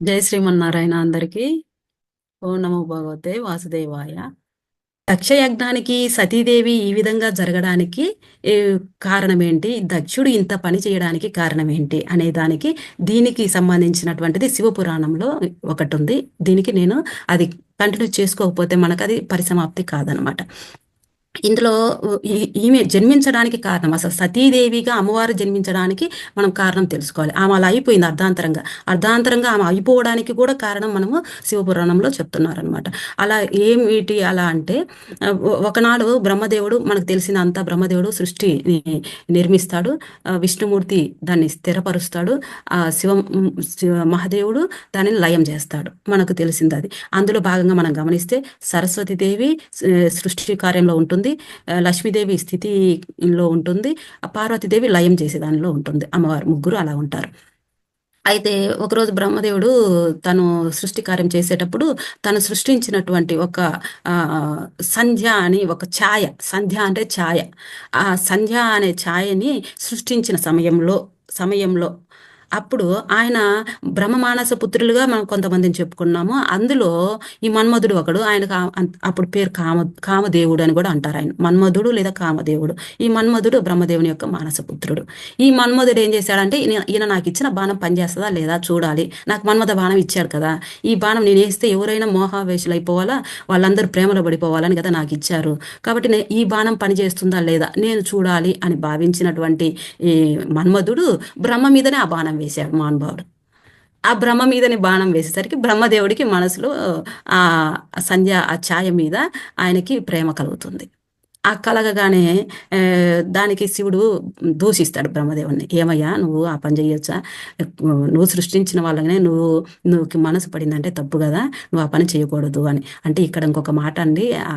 జై శ్రీమన్నారాయణ అందరికీ. ఓ నమో భగవతే వాసుదేవాయ. దక్షయజ్ఞానికి సతీదేవి ఈ విధంగా జరగడానికి ఏ, కారణం ఏంటి దక్షుడు ఇంత పని చేయడానికి కారణం ఏంటి అనే దానికి దీనికి సంబంధించినటువంటిది శివపురాణంలో ఒకటి ఉంది దీనికి నేను అది కంటిన్యూ చేసుకోకపోతే మనకు అది పరిసమాప్తి కాదనమాట. ఇందులో ఈ- ఈమె జన్మించడానికి కారణం అసలు సతీదేవిగా అమ్మవారు జన్మించడానికి మనం కారణం తెలుసుకోవాలి. ఆమె అలా అయిపోయింది అర్ధాంతరంగా. అర్ధాంతరంగా ఆమె అయిపోవడానికి కూడా కారణం మనము శివపురాణంలో చెప్తున్నారనమాట అలా ఏమిటి అలా అంటే ఒకనాడు బ్రహ్మదేవుడు మనకు తెలిసిన అంతా బ్రహ్మదేవుడు సృష్టి నిర్మిస్తాడు. విష్ణుమూర్తి దాన్ని స్థిరపరుస్తాడు. ఆ శివ శివ మహాదేవుడు దానిని లయం చేస్తాడు. మనకు తెలిసింది అది. అందులో భాగంగా మనం గమనిస్తే సరస్వతీదేవి దేవి సృష్టి కార్యంలో ఉంటుంది. ఉంటుంది. లక్ష్మీదేవి స్థితిలో ఉంటుంది. ఆ పార్వతీదేవి లయం చేసే దానిలో ఉంటుంది. అమ్మవారు ముగ్గురు అలా ఉంటారు. అయితే ఒకరోజు బ్రహ్మదేవుడు తను సృష్టి కార్యం చేసేటప్పుడు తను సృష్టించినటువంటి ఒక ఆ, సంధ్య అని ఒక ఛాయ సంధ్య అంటే ఛాయ. ఆ సంధ్య అనే ఛాయని సృష్టించిన సమయంలో సమయంలో అప్పుడు ఆయన బ్రహ్మమానస పుత్రులుగా మనం కొంతమందిని చెప్పుకున్నాము. అందులో ఈ మన్మధుడు ఒకడు ఆయనకు అప్పుడు పేరు కామ కామదేవుడు అని కూడా అంటారు ఆయన. మన్మధుడు లేదా కామదేవుడు. ఈ మన్మధుడు బ్రహ్మదేవుని యొక్క మానస పుత్రుడు. ఈ మన్మధుడు ఏం చేశాడంటే ఈయన నాకు ఇచ్చిన బాణం పనిచేస్తుందా లేదా చూడాలి. నాకు మన్మధ బాణం ఇచ్చాడు కదా. ఈ బాణం నేను వేస్తే ఎవరైనా మోహావేశులు అయిపోవాలా వాళ్ళందరూ ప్రేమలో పడిపోవాలని కదా నాకు ఇచ్చారు. కాబట్టి ఈ బాణం పనిచేస్తుందా లేదా? నేను చూడాలి అని భావించినటువంటి ఈ మన్మధుడు బ్రహ్మ మీదనే ఆ బాణం వేశాడు మహానుభావుడు ఆ బ్రహ్మ మీదని బాణం వేసేసరికి బ్రహ్మదేవుడికి మనసులో ఆ సంధ్య ఆ ఛాయ మీద ఆయనకి ప్రేమ కలుగుతుంది. ఆ కలగగానే దానికి శివుడు దూషిస్తాడు బ్రహ్మదేవుని ఏమయ్యా నువ్వు ఆ పని చేయొచ్చా నువ్వు సృష్టించిన వాళ్ళనే నువ్వు నువ్వు మనసు పడిందంటే తప్పు కదా నువ్వు ఆ పని చేయకూడదు అని. అంటే ఇక్కడ ఇంకొక మాట అండి ఆ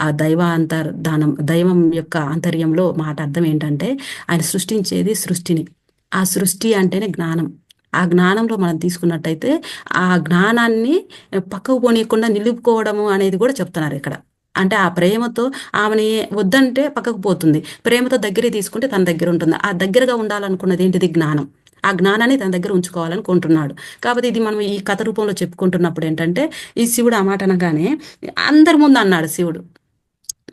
ఆ దైవ అంతర్ధానం దైవం యొక్క ఆంతర్యంలో మాట అర్థం ఏంటంటే ఆయన సృష్టించేది సృష్టిని. ఆ సృష్టి అంటేనే జ్ఞానం. ఆ జ్ఞానంలో మనం తీసుకున్నట్టయితే ఆ జ్ఞానాన్ని పక్కకు పోనీయకుండా నిలుపుకోవడము అనేది కూడా చెప్తున్నారు ఇక్కడ. అంటే ఆ ప్రేమతో ఆమెని వద్దంటే పక్కకు పోతుంది. ప్రేమతో దగ్గరే తీసుకుంటే తన దగ్గర ఉంటుంది. ఆ దగ్గరగా ఉండాలనుకున్నది ఏంటిది? జ్ఞానం. ఆ జ్ఞానాన్ని తన దగ్గర ఉంచుకోవాలనుకుంటున్నాడు కాబట్టి ఇది మనం ఈ కథ రూపంలో చెప్పుకుంటున్నప్పుడు ఏంటంటే ఈ శివుడు ఆ మాట అనగానే అందరి ముందు అన్నాడు శివుడు.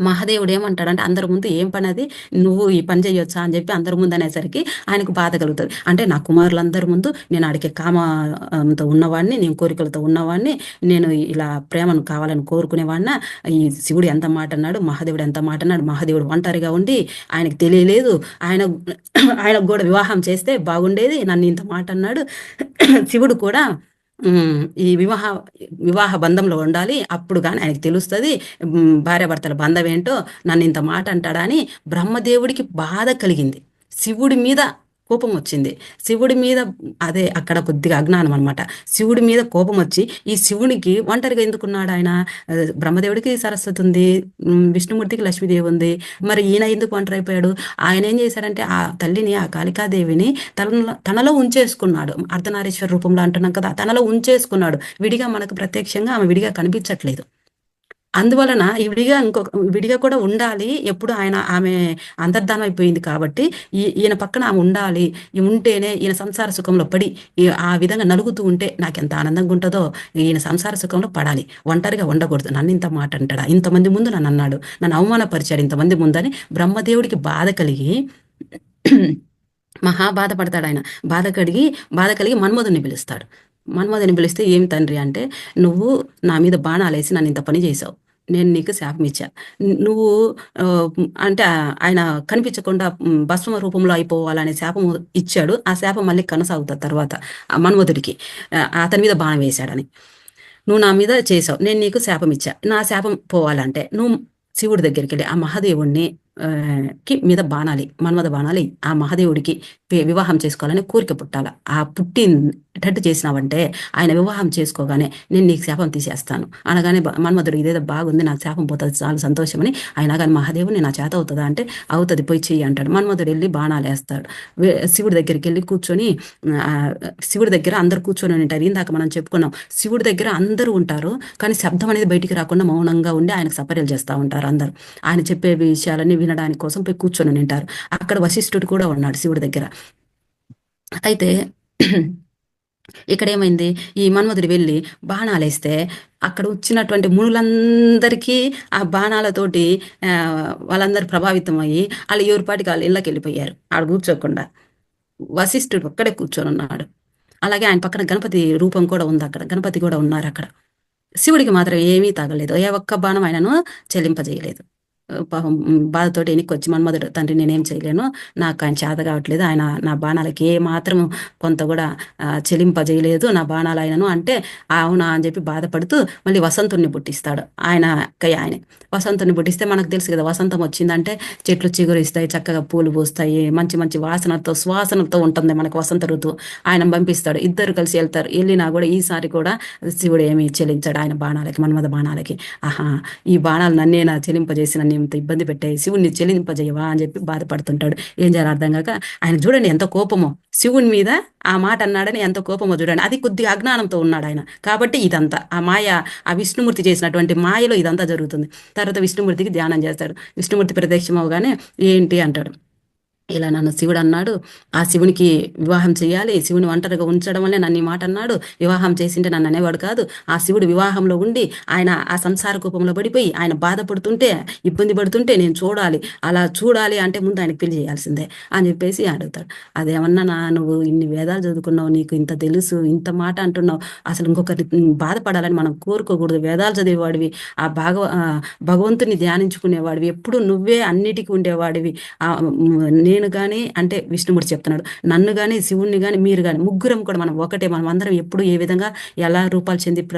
మహాదేవుడు ఏమంటాడంటే అందరి ముందు ఏం పని అది నువ్వు ఈ పని చేయొచ్చా అని చెప్పి అందరి ముందు అనేసరికి ఆయనకు బాధ కలుగుతుంది. అంటే నా కుమారులందరి ముందు నేను అడిగే కామంతో ఉన్నవాడిని నేను కోరికలతో ఉన్నవాడిని నేను ఇలా ప్రేమను కావాలని కోరుకునేవాడిన ఈ శివుడు ఎంత మాట అన్నాడు మహాదేవుడు ఎంత మాట అన్నాడు మహాదేవుడు ఒంటరిగా ఉండి ఆయనకు తెలియలేదు. ఆయన ఆయనకు కూడా వివాహం చేస్తే బాగుండేది నన్ను ఇంత మాట అన్నాడు. శివుడు కూడా ఈ వివాహ వివాహ బంధంలో ఉండాలి. అప్పుడు కానీ ఆయనకి తెలుస్తుంది భార్యాభర్తల బంధం ఏంటో నన్ను ఇంత మాట అంటాడా అని బ్రహ్మదేవుడికి బాధ కలిగింది. శివుడి మీద కోపం వచ్చింది శివుడి మీద అదే అక్కడ కొద్దిగా అజ్ఞానం అనమాట శివుడి మీద కోపం వచ్చి ఈ శివునికి ఒంటరిగా ఎందుకున్నాడు ఆయన? బ్రహ్మదేవుడికి సరస్వతి ఉంది విష్ణుమూర్తికి లక్ష్మీదేవి ఉంది. మరి ఈయన ఎందుకు ఒంటరైపోయాడు? ఆయన ఏం చేశాడంటే ఆ తల్లిని ఆ కాళికాదేవిని తనలో తనలో ఉంచేసుకున్నాడు. అర్ధనారీశ్వర రూపంలో అంటున్నాం కదా తనలో ఉంచేసుకున్నాడు. విడిగా మనకు ప్రత్యక్షంగా ఆమె విడిగా కనిపించట్లేదు. అందువలన ఈ విడిగా ఇంకొక విడిగా కూడా ఉండాలి. ఎప్పుడు ఆయన ఆమె అంతర్ధానం అయిపోయింది కాబట్టి ఈ ఈయన పక్కన ఆమె ఉండాలి. ఈ ఉంటేనే ఈయన సంసార సుఖంలో పడి ఆ విధంగా నలుగుతూ ఉంటే నాకు ఎంత ఆనందంగా ఉంటుందో ఈయన సంసార సుఖంలో పడాలి. ఒంటరిగా ఉండకూడదు. నన్ను ఇంత మాట అంటాడా? ఇంతమంది ముందు నన్ను అన్నాడు. నన్ను అవమానపరిచాడు ఇంతమంది ముందని బ్రహ్మదేవుడికి బాధ కలిగి మహా బాధపడతాడు ఆయన. బాధ కడిగి బాధ కలిగి మన్మధుని పిలుస్తాడు. మన్మధుని పిలిస్తే ఏం తండ్రి అంటే నువ్వు నా మీద బాణాలేసి నన్ను ఇంత పని చేసావు. నేను నీకు శాపం ఇచ్చా. నువ్వు అంటే ఆయన కనిపించకుండా భస్మ రూపంలో అయిపోవాలనే శాపం ఇచ్చాడు. ఆ శాపం మళ్ళీ కొనసాగుతుంది తర్వాత ఆ మన్మధుడికి. అతని మీద బాణం వేశాడని. నువ్వు నా మీద చేసావు నేను నీకు శాపం ఇచ్చా. నా శాపం పోవాలంటే నువ్వు శివుడి దగ్గరికి వెళ్ళి ఆ మహాదేవుడిని ఆ, కి మీద బాణాలి మన్మథ బాణాలి ఆ మహాదేవుడికి వివాహం చేసుకోవాలని కోరిక పుట్టాల. ఆ పుట్టి పుట్టినట్టు చేసినావంటే ఆయన వివాహం చేసుకోగానే నేను నీకు శాపం తీసేస్తాను. అనగానే మన్మధుడు ఇదేదో బాగుంది నాకు శాపం పోతుంది చాలా సంతోషమని ఆయన కానీ మహాదేవుని నా చేత అవుతుందా అంటే అవుతుంది పోయి చెయ్యి అంటాడు. మన్మధుడు వెళ్ళి బాణాలు వేస్తాడు. శివుడి దగ్గరికి వెళ్ళి కూర్చొని శివుడి దగ్గర అందరు కూర్చొని ఉంటారు. ఇందాక మనం చెప్పుకున్నాం శివుడి దగ్గర అందరూ ఉంటారు కానీ శబ్దం అనేది బయటికి రాకుండా మౌనంగా ఉండి ఆయనకు సపర్యలు చేస్తూ ఉంటారు అందరు. ఆయన చెప్పే విషయాలన్నీ వినడానికి కోసం పోయి కూర్చొని ఉంటారు. అక్కడ వశిష్ఠుడు కూడా ఉన్నాడు శివుడి దగ్గర. అయితే ఇక్కడ ఏమైంది ఈ మన్మధుడు వెళ్ళి బాణాలేస్తే అక్కడ వచ్చినటువంటి మునులందరికీ ఆ బాణాలతోటి వాళ్ళందరూ ప్రభావితం అయ్యి వాళ్ళు ఎవరిపాటికి వాళ్ళు ఇళ్ళకి వెళ్ళిపోయారు ఆడ కూర్చోకుండా. వశిష్ఠుడు ఒక్కడే కూర్చొని ఉన్నాడు. అలాగే ఆయన పక్కన గణపతి రూపం కూడా ఉంది అక్కడ. గణపతి కూడా ఉన్నారు అక్కడ. శివుడికి మాత్రం ఏమీ తగలేదు. ఏ ఒక్క బాణం ఆయనను చెల్లింపజేయలేదు. పాపం బాధతోటి ఎన్నికి వచ్చి మన్మధుడు తండ్రి నేనేం చేయలేను. నాకు ఆయన చేత కావట్లేదు. ఆయన నా బాణాలకి ఏ మాత్రం కొంత కూడా చెలింపజేయలేదు. నా బాణాలు ఆయనను అంటే అవునా అని చెప్పి బాధపడుతూ మళ్ళీ వసంతుని పుట్టిస్తాడు. ఆయన కై ఆయన. వసంతుని పుట్టిస్తే మనకు తెలుసు కదా వసంతం వచ్చిందంటే చెట్లు చిగురిస్తాయి చక్కగా పూలు పూస్తాయి మంచి మంచి వాసనతో సువాసనతో ఉంటుంది మనకు వసంత ఋతువు. ఆయన పంపిస్తాడు. ఇద్దరు కలిసి వెళ్తారు. వెళ్ళినా కూడా ఈసారి కూడా శివుడు ఏమి చెల్లించాడు ఆయన బాణాలకి మన్మథ బాణాలకి. ఆహా ఈ బాణాలు నన్నేనా చెల్లింపజేసి నన్ను ఇంత ఇబ్బంది పెట్టాయి శివుణ్ణి చెల్లింపజేయవా అని చెప్పి బాధపడుతుంటాడు. ఏం చేయాలి అర్థం కాక ఆయన చూడండి ఎంత కోపమో. శివుని మీద ఆ మాట అన్నాడని ఎంత కోపమో చూడండి. అది కొద్దిగా అజ్ఞానంతో ఉన్నాడు ఆయన. కాబట్టి ఇదంతా ఆ మాయ ఆ విష్ణుమూర్తి చేసినటువంటి మాయలో ఇదంతా జరుగుతుంది. తర్వాత విష్ణుమూర్తికి ధ్యానం చేస్తాడు. విష్ణుమూర్తి ప్రత్యక్షం అవగానే ఏంటి అంటాడు. ఇలా నన్ను శివుడు అన్నాడు. ఆ శివునికి వివాహం చేయాలి. శివుని ఒంటరిగా ఉంచడం వల్లే నన్ను ఈ మాట అన్నాడు. వివాహం చేసింటే నన్ను అనేవాడు కాదు. ఆ శివుడు వివాహంలో ఉండి ఆయన ఆ సంసార కూపంలో పడిపోయి ఆయన బాధపడుతుంటే ఇబ్బంది పడుతుంటే నేను చూడాలి. అలా చూడాలి అంటే ముందు ఆయనకు పెళ్ళి చేయాల్సిందే అని చెప్పేసి అడుగుతాడు. అదేమన్నా నా నువ్వు ఇన్ని వేదాలు చదువుకున్నావు నీకు ఇంత తెలుసు ఇంత మాట అంటున్నావు. అసలు ఇంకొకరి బాధపడాలని మనం కోరుకోకూడదు. వేదాలు చదివేవాడివి ఆ భాగవ ఆ భగవంతుని ధ్యానించుకునేవాడివి. ఎప్పుడు నువ్వే అన్నిటికీ ఉండేవాడివి. ఆ నేను కానీ అంటే విష్ణుమూర్తి చెప్తున్నాడు నన్ను కానీ శివుణ్ణి కానీ మీరు కానీ ముగ్గురం కూడా మనం ఒకటే మనం అందరం ఎప్పుడు ఏ విధంగా ఎలా రూపాలు చెంది ప్ర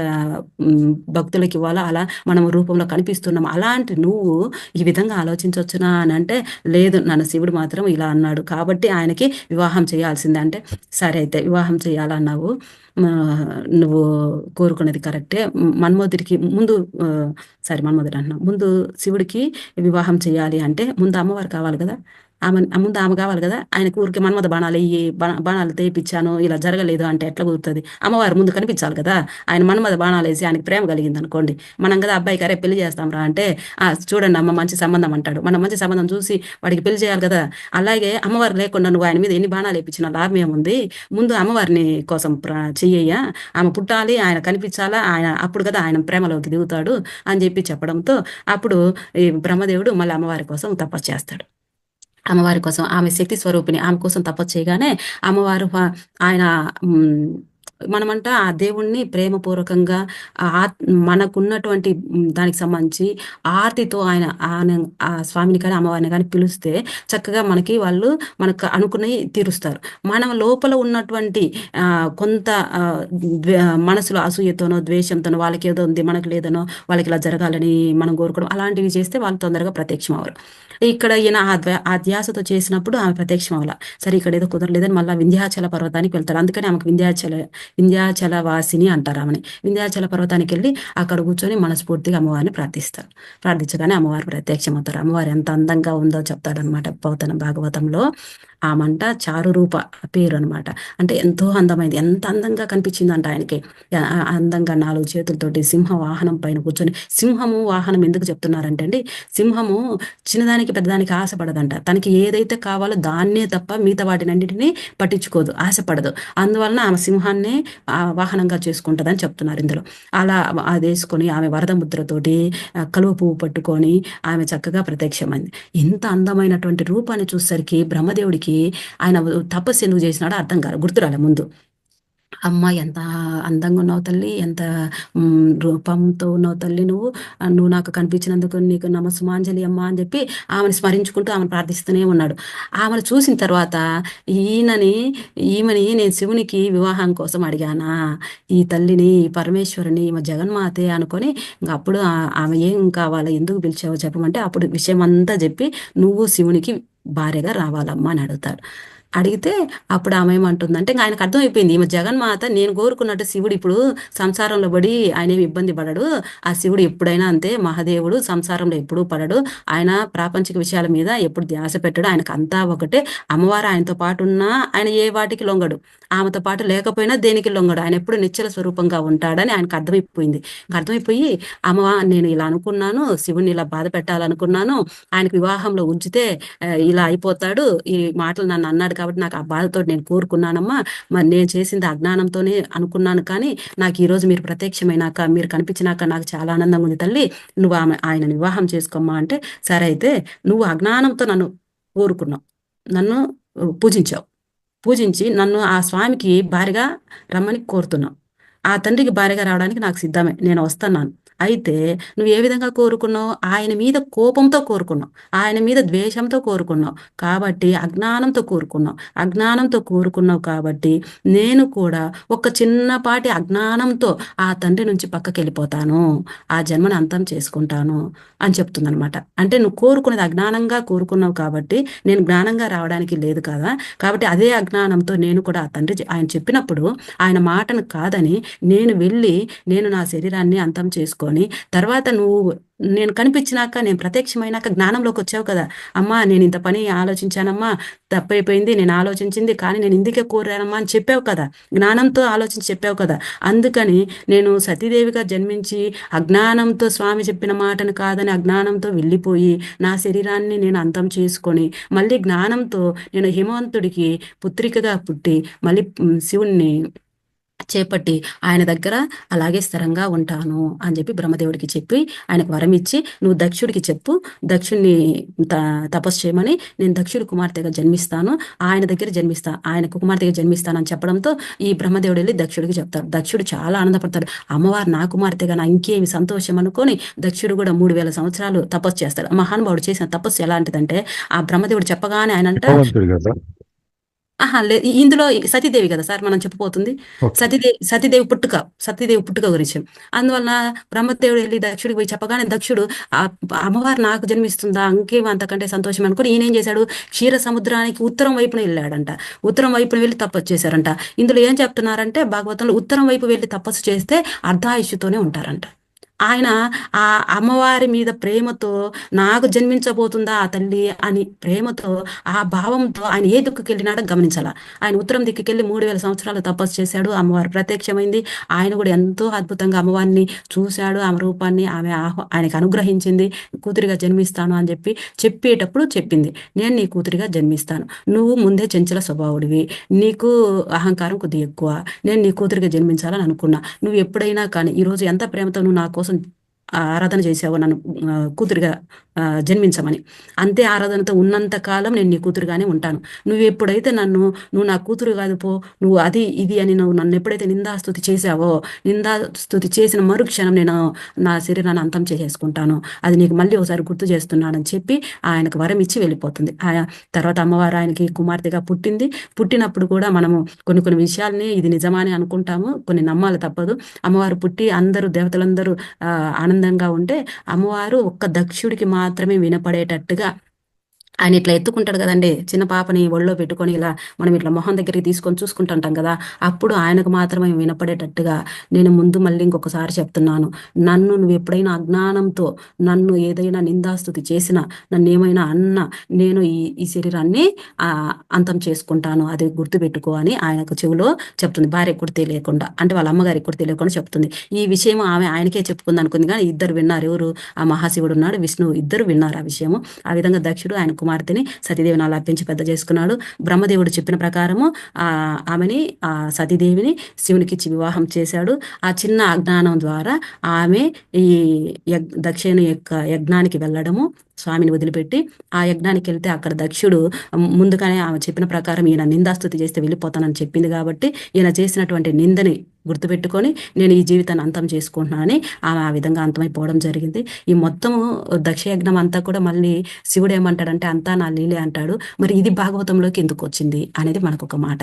భక్తులకి ఇవ్వాలో అలా మనం రూపంలో కనిపిస్తున్నాం. అలాంటి నువ్వు ఈ విధంగా ఆలోచించవచ్చునా అని అంటే లేదు నన్ను శివుడు మాత్రం ఇలా అన్నాడు కాబట్టి ఆయనకి వివాహం చేయాల్సిందే. అంటే సరే అయితే వివాహం చేయాలన్నావు నువ్వు కోరుకున్నది కరెక్టే. మన్మోదుడికి ముందు సారీ మన్మోదుడు అంటున్నా ముందు శివుడికి వివాహం చేయాలి అంటే ముందు అమ్మవారు కావాలి కదా? ఆమె ముందు ఆమె కావాలి కదా? ఆయనకు ఊరికి మన్మద బాణాలు ఇవి బాణాలు తెప్పించాను ఇలా జరగలేదు అంటే ఎట్లా కుదురుతుంది? అమ్మవారు ముందు కనిపించాలి కదా? ఆయన మన్మద బాణాలు వేసి ఆయనకి ప్రేమ కలిగింది అనుకోండి. మనం కదా అబ్బాయి కరే పెళ్ళి చేస్తాం రా అంటే ఆ చూడండి అమ్మ మంచి సంబంధం అంటాడు. మనం మంచి సంబంధం చూసి వాడికి పెళ్ళి చేయాలి కదా? అలాగే అమ్మవారు లేకుండా నువ్వు ఆయన మీద ఎన్ని బాణాలు వేయించిన లాభం ఏముంది? ముందు అమ్మవారిని కోసం చెయ్యయ్యా. ఆమె పుట్టాలి ఆయన కనిపించాలా ఆయన అప్పుడు కదా ఆయన ప్రేమలోకి దిగుతాడు అని చెప్పి చెప్పడంతో అప్పుడు ఈ బ్రహ్మదేవుడు మళ్ళీ అమ్మవారి కోసం తపస్సు చేస్తాడు. అమ్మవారి కోసం ఆమె శక్తి స్వరూపిణి ఆమె కోసం తపస్సు చేయగానే అమ్మవారు ఆయన మనమంట ఆ దేవుణ్ణి ప్రేమపూర్వకంగా ఆ ఆత్- మనకున్నటువంటి దానికి సంబంధించి ఆర్తితో ఆయన ఆయన ఆ స్వామిని కానీ అమ్మవారిని కానీ పిలిస్తే చక్కగా మనకి వాళ్ళు మనకు అనుకున్నవి తీరుస్తారు. మనం లోపల ఉన్నటువంటి ఆ, కొంత ద్వే- మనసులో అసూయతోనో ద్వేషంతోనో వాళ్ళకి ఏదో ఉంది మనకు లేదనో వాళ్ళకి ఇలా జరగాలని మనం కోరుకోవడం అలాంటివి చేస్తే వాళ్ళు తొందరగా ప్రత్యక్షం అవ్వరు ఇక్కడ ఈయన ఆ ద్వ- ఆ ధ్యాసతో చేసినప్పుడు ఆమె ప్రత్యక్షం అవ్వాల సరే ఇక్కడ ఏదో కుదరలేదని మళ్ళీ వింధ్యాచల పర్వతానికి వెళ్తారు అందుకని ఆమెకు వింధ్యాచల వింధ్యాచల వాసిని అంటారు ఆమెని. వింధ్యాచల పర్వతానికి వెళ్ళి అక్కడ కూర్చొని మనస్ఫూర్తిగా అమ్మవారిని ప్రార్థిస్తారు. ప్రార్థించగానే అమ్మవారు ప్రత్యక్షం అవుతారు అమ్మవారు ఎంత అందంగా ఉందో చెప్తాడనమాట పౌతన భాగవతంలో. ఆ మంట చారురూప పేరు అనమాట అంటే ఎంతో అందమైంది. ఎంత అందంగా కనిపించిందంట ఆయనకి. అందంగా నాలుగు చేతులతోటి సింహ వాహనం పైన కూర్చొని సింహము వాహనం ఎందుకు చెప్తున్నారంటే అండి సింహము చిన్నదానికి పెద్దదానికి ఆశపడదంట. తనకి ఏదైతే కావాలో దాన్నే తప్ప మిగతా వాటినన్నిటినీ పట్టించుకోదు ఆశపడదు. అందువలన ఆమె సింహాన్ని ఆ వాహనంగా చేసుకుంటుందని చెప్తున్నారు ఇందులో. అలా అది వేసుకొని ఆమె వరద ముద్రతోటి కలువ పువ్వు పట్టుకొని ఆమె చక్కగా ప్రత్యక్షమైంది. ఇంత అందమైనటువంటి రూపాన్ని చూసేసరికి బ్రహ్మదేవుడికి ఆయన తపస్సు ఎందుకు చేసినాడో అర్థం కాదు గుర్తురాలే ముందు. అమ్మ ఎంత అందంగా ఉన్నావు తల్లి ఎంత రూపంతో ఉన్నావు తల్లి నువ్వు. నువ్వు నాకు కనిపించినందుకు నీకు నమస్మాంజలి అమ్మ అని చెప్పి ఆమెను స్మరించుకుంటూ ఆమెను ప్రార్థిస్తూనే ఉన్నాడు. ఆమెను చూసిన తర్వాత ఈయనని ఈమెని నేను శివునికి వివాహం కోసం అడిగానా? ఈ తల్లిని ఈ పరమేశ్వరుని ఈమె జగన్మాతే అనుకొని ఇంకా అప్పుడు ఆ- ఆమె ఏం కావాలో ఎందుకు పిలిచావో చెప్పమంటే అప్పుడు విషయం అంతా చెప్పి నువ్వు శివునికి భార్యగా రావాలమ్మా అని అడుగుతాడు. అడిగితే అప్పుడు ఆమె ఏమంటుంది? అంటే ఆయనకు అర్థమైపోయింది. ఈమె జగన్మాత నేను కోరుకున్నట్టు శివుడు ఇప్పుడు సంసారంలో పడి ఆయన ఏమి ఇబ్బంది పడడు. ఆ శివుడు ఎప్పుడైనా అంతే మహాదేవుడు సంసారంలో ఎప్పుడూ పడడు. ఆయన ప్రాపంచిక విషయాల మీద ఎప్పుడు ధ్యాస పెట్టడు. ఆయనకు అంతా ఒకటే. అమ్మవారు ఆయనతో పాటు ఉన్నా ఆయన ఏ వాటికి లొంగడు. ఆమెతో పాటు లేకపోయినా దేనికి లొంగడు? ఆయన ఎప్పుడు నిశ్చల స్వరూపంగా ఉంటాడని ఆయనకు అర్థమైపోయింది. ఇంకా అర్థమైపోయి అమ్మ నేను ఇలా అనుకున్నాను. శివుని ఇలా బాధ పెట్టాలనుకున్నాను. ఆయనకు వివాహంలో ఉంచితే ఇలా అయిపోతాడు. ఈ మాటలు నన్ను అన్నాడు కాబట్టి నాకు ఆ బాధతో నేను కోరుకున్నానమ్మా. మరి నేను చేసింది అజ్ఞానంతోనే అనుకున్నాను కానీ నాకు ఈరోజు మీరు ప్రత్యక్షమైనాక మీరు కనిపించినాక నాకు చాలా ఆనందంగా ఉంది తల్లి. నువ్వు ఆమె ఆయన వివాహం చేసుకోమ్మా అంటే సరే అయితే నువ్వు అజ్ఞానంతో నన్ను కోరుకున్నావు. నన్ను పూజించావు. పూజించి నన్ను ఆ స్వామికి భార్యగా రమ్మని కోరుతున్నావు. ఆ తండ్రికి భార్యగా రావడానికి నాకు సిద్ధమే. నేను వస్తున్నాను. అయితే నువ్వు ఏ విధంగా కోరుకున్నావు? ఆయన మీద కోపంతో కోరుకున్నావు. ఆయన మీద ద్వేషంతో కోరుకున్నావు. కాబట్టి అజ్ఞానంతో కోరుకున్నావు. అజ్ఞానంతో కోరుకున్నావు కాబట్టి నేను కూడా ఒక చిన్నపాటి అజ్ఞానంతో ఆ తండ్రి నుంచి పక్కకి వెళ్ళిపోతాను ఆ జన్మని అంతం చేసుకుంటాను అని చెప్తుందనమాట అంటే నువ్వు కోరుకున్నది అజ్ఞానంగా కోరుకున్నావు కాబట్టి నేను జ్ఞానంగా రావడానికి లేదు కదా. కాబట్టి అదే అజ్ఞానంతో నేను కూడా ఆ తండ్రి ఆయన చెప్పినప్పుడు ఆయన మాటను కాదని నేను వెళ్ళి నేను నా శరీరాన్ని అంతం చేసుకో చేసుకొని తర్వాత నువ్వు నేను కనిపించినాక నేను ప్రత్యక్షమైనాక జ్ఞానంలోకి వచ్చావు కదా. అమ్మా నేను ఇంత పని ఆలోచించానమ్మా. తప్పైపోయింది నేను ఆలోచించింది కానీ నేను ఇందుకే కోరానమ్మా అని చెప్పావు కదా. జ్ఞానంతో ఆలోచించి చెప్పావు కదా. అందుకని నేను సతీదేవిగా జన్మించి అజ్ఞానంతో స్వామి చెప్పిన మాటను కాదని అజ్ఞానంతో వెళ్ళిపోయి నా శరీరాన్ని నేను అంతం చేసుకొని మళ్ళీ జ్ఞానంతో నేను హిమవంతుడికి పుత్రికగా పుట్టి మళ్ళీ శివుణ్ణి చేపట్టి ఆయన దగ్గర అలాగే స్థిరంగా ఉంటాను అని చెప్పి బ్రహ్మదేవుడికి చెప్పి ఆయనకు వరం ఇచ్చి నువ్వు దక్షుడికి చెప్పు దక్షుడిని తపస్సు చేయమని నేను దక్షుడి కుమార్తెగా జన్మిస్తాను ఆయన దగ్గర జన్మిస్తా ఆయన కుమార్తెగా జన్మిస్తానని చెప్పడంతో ఈ బ్రహ్మదేవుడు వెళ్ళి దక్షుడికి చెప్తాడు. దక్షుడు చాలా ఆనందపడతాడు. అమ్మవారు నా కుమార్తెగా నా ఇంకేమి సంతోషం అనుకొని దక్షుడు కూడా మూడు వేల సంవత్సరాలు తపస్సు చేస్తాడు. మహానుభావుడు చేసిన తపస్సు ఎలాంటిదంటే ఆ బ్రహ్మదేవుడు చెప్పగానే ఆయన అంటే ఆహా లేదు ఇందులో సతీదేవి కదా సార్ మనం చెప్పబోతుంది. సతీదేవి సతీదేవి పుట్టుక సతీదేవి పుట్టుక గురించి. అందువలన బ్రహ్మదేవుడు వెళ్ళి దక్షుడికి పోయి చెప్పగానే దక్షుడు అమ్మవారు నాకు జన్మిస్తుందా? ఇంకేం అంతకంటే సంతోషం అనుకుని ఈయన ఏం చేశాడు? క్షీర సముద్రానికి ఉత్తరం వైపున వెళ్ళాడంట. ఉత్తరం వైపున వెళ్ళి తపస్సు చేశారంట. ఇందులో ఏం చెప్తున్నారంటే భాగవతంలో ఉత్తరం వైపు వెళ్ళి తపస్సు చేస్తే అర్ధాయుష్యుతోనే ఉంటారంట. ఆయన ఆ అమ్మవారి మీద ప్రేమతో నాకు జన్మించబోతుందా ఆ తల్లి అని ప్రేమతో ఆ భావంతో ఆయన ఏ దిక్కుకి వెళ్ళినాడో గమనించాల. ఆయన ఉత్తరం దిక్కుకెళ్ళి మూడు వేల సంవత్సరాలు తపస్సు చేశాడు అమ్మవారు ప్రత్యక్షమైంది. ఆయన కూడా ఎంతో అద్భుతంగా అమ్మవారిని చూశాడు ఆమె రూపాన్ని ఆమె ఆయనకు అనుగ్రహించింది. కూతురిగా జన్మిస్తాను అని చెప్పి చెప్పేటప్పుడు చెప్పింది. నేను నీ కూతురిగా జన్మిస్తాను. నువ్వు ముందే చెంచల స్వభావుడివి. నీకు అహంకారం కొద్దిగా ఎక్కువ. నేను నీ కూతురిగా జన్మించాలని అనుకున్నా. నువ్వు ఎప్పుడైనా కానీ ఈరోజు ఎంత ప్రేమతో నువ్వు నా కోసం ఆరాధన చేసావు నన్ను కూతురిగా జన్మించమని. అంతే ఆరాధనతో ఉన్నంత కాలం నేను నీ కూతురుగానే ఉంటాను. నువ్వు ఎప్పుడైతే నన్ను నువ్వు నా కూతురు కాదు పో నువ్వు అది ఇది అని నువ్వు నన్ను ఎప్పుడైతే నిందాస్తుతి చేసావో నిందాస్తుతి చేసిన మరుక్షణం నేను నా శరీరాన్ని అంతం చేసేసుకుంటాను. అది నీకు మళ్ళీ ఒకసారి గుర్తు చేస్తున్నానని చెప్పి ఆయనకు వరం ఇచ్చి వెళ్ళిపోతుంది. ఆయన తర్వాత అమ్మవారు ఆయనకి కుమార్తెగా పుట్టింది. పుట్టినప్పుడు కూడా మనము కొన్ని కొన్ని విషయాల్ని ఇది నిజమానే అనుకుంటాము. కొన్ని నమ్మాలి తప్పదు. అమ్మవారు పుట్టి అందరూ దేవతలందరూ ఆనందంగా ఉంటే అమ్మవారు ఒక్క దక్షుడికి మాత్రమే వినపడేటట్టుగా ఆయన ఇట్లా ఎత్తుకుంటాడు కదండి. చిన్న పాపని ఒళ్ళో పెట్టుకొని ఇలా మనం ఇట్లా మొహం దగ్గరికి తీసుకొని చూసుకుంటుంటాం కదా. అప్పుడు ఆయనకు మాత్రమే వినపడేటట్టుగా నేను ముందు మళ్ళీ ఇంకొకసారి చెప్తున్నాను. నన్ను నువ్వు ఎప్పుడైనా అజ్ఞానంతో నన్ను ఏదైనా నిందాస్తుతి చేసినా నన్ను ఏమైనా అన్న నేను ఈ ఈ శరీరాన్ని అంతం చేసుకుంటాను. అది గుర్తుపెట్టుకో అని ఆయనకు చెవిలో చెప్తుంది. భార్య కూడా తెలియకుండా అంటే వాళ్ళ అమ్మగారికి కూడా తెలియకుండా చెప్తుంది. ఈ విషయం ఆమె ఆయనకే చెప్పుకుంది అనుకుంది కానీ ఇద్దరు విన్నారు ఎవరు? ఆ మహాశివుడు ఉన్నాడు విష్ణువు ఇద్దరు విన్నారు ఆ విషయము. ఆ విధంగా దక్షుడు ఆయనకు కుమార్తెని సతీదేవిని అలా పెంచి పెద్ద చేసుకున్నాడు. బ్రహ్మదేవుడు చెప్పిన ప్రకారము ఆ ఆమెని ఆ సతీదేవిని శివునికిచ్చి వివాహం చేశాడు. ఆ చిన్న అజ్ఞానం ద్వారా ఆమె ఈ దక్షిణ యొక్క యజ్ఞానికి వెళ్ళడము స్వామిని వదిలిపెట్టి ఆ యజ్ఞానికి వెళ్తే అక్కడ దక్షుడు ముందుగానే ఆమె చెప్పిన ప్రకారం ఈయన నిందాస్తుతి చేస్తే వెళ్ళిపోతానని చెప్పింది కాబట్టి ఈయన చేసినటువంటి నిందని గుర్తుపెట్టుకొని నేను ఈ జీవితాన్ని అంతం చేసుకుంటున్నానని ఆమె ఆ విధంగా అంతమైపోవడం జరిగింది. ఈ మొత్తము దక్షయజ్ఞం అంతా కూడా మళ్ళీ శివుడు ఏమంటాడంటే అంతా నా లీలే అంటాడు. మరి ఇది భాగవతంలోకి ఎందుకు వచ్చింది అనేది మనకు ఒక మాట.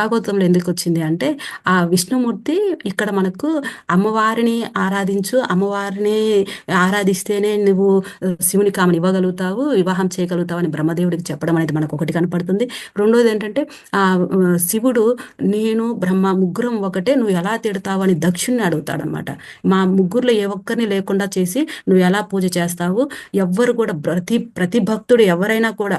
భాగవతంలో ఎందుకు వచ్చింది అంటే ఆ విష్ణుమూర్తి ఇక్కడ మనకు అమ్మవారిని ఆరాధించు అమ్మవారిని ఆరాధిస్తేనే నువ్వు శివుని కామని ఇవ్వగలుగుతావు వివాహం చేయగలుగుతావు అని బ్రహ్మదేవుడికి చెప్పడం అనేది మనకు ఒకటి కనపడుతుంది. రెండోది ఏంటంటే ఆ శివుడు నేను బ్రహ్మ ముగ్గురం ఒకటే నువ్వు ఎలా తిడతావు అని దక్షిణ్ణి అడుగుతాడనమాట మా ముగ్గురులో ఏ ఒక్కరిని లేకుండా చేసి నువ్వు ఎలా పూజ చేస్తావు? ఎవ్వరు కూడా ప్రతి ప్రతి భక్తుడు ఎవరైనా కూడా